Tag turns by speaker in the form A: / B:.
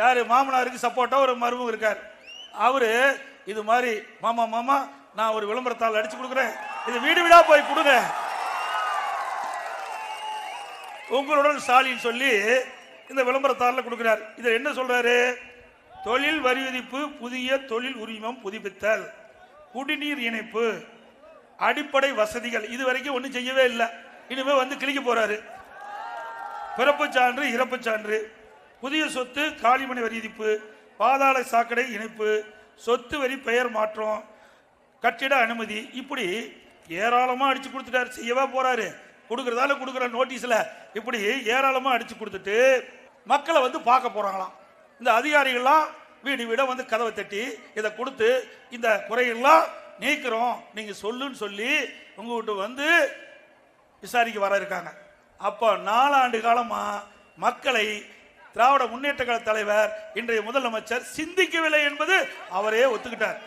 A: யார் மாமனாருக்கு சப்போர்ட்டாக ஒரு மருமகம் இருக்கார். அவர் இது மாதிரி மாமா மாமா நான் ஒரு விளம்பரத்தால் அடிச்சு கொடுக்குறேன். இது வீடு வீடாக போய் கொடுங்க. உங்களுடன் ஸ்டாலின் சொல்லி இந்த விளம்பரத்தாளில் கொடுக்குறார். இதில் என்ன சொல்கிறாரு தொழில் வரி விதிப்பு புதிய தொழில் உரிமம் புதுப்பித்தல் குடிநீர் இணைப்பு அடிப்படை வசதிகள். இது வரைக்கும் ஒன்றும் செய்யவே இல்லை. இனிமேல் வந்து கிளிக்க போகிறாரு பிறப்புச் சான்று இறப்புச் சான்று. புதிய சொத்து காலிமனை வரி விதிப்பு பாதாள சாக்கடை இணைப்பு சொத்து வரி பெயர் மாற்றம் கட்டிட அனுமதி இப்படி ஏராளமாக அடித்து கொடுத்துட்டாரு. செய்யவா போகிறாரு கொடுக்குறதால கொடுக்குற நோட்டீஸில் இப்படி ஏராளமாக அடித்து கொடுத்துட்டு மக்களை வந்து பார்க்க போகிறாங்களாம் இந்த அதிகாரிகள்லாம் வீடு வீடாக வந்து கதவை தட்டி இதை கொடுத்து இந்த குறையெல்லாம் நீக்கிறோம். நீங்கள் சொல்லுன்னு சொல்லி உங்க வீட்டு வந்து விசாரிக்க வர இருக்காங்க. அப்போ நாலாண்டு காலமாக மக்களை திராவிட முன்னேற்ற கழக தலைவர் இன்றைய முதலமைச்சர் சிந்திக்கவில்லை என்பது அவரே ஒத்துக்கிட்டார்.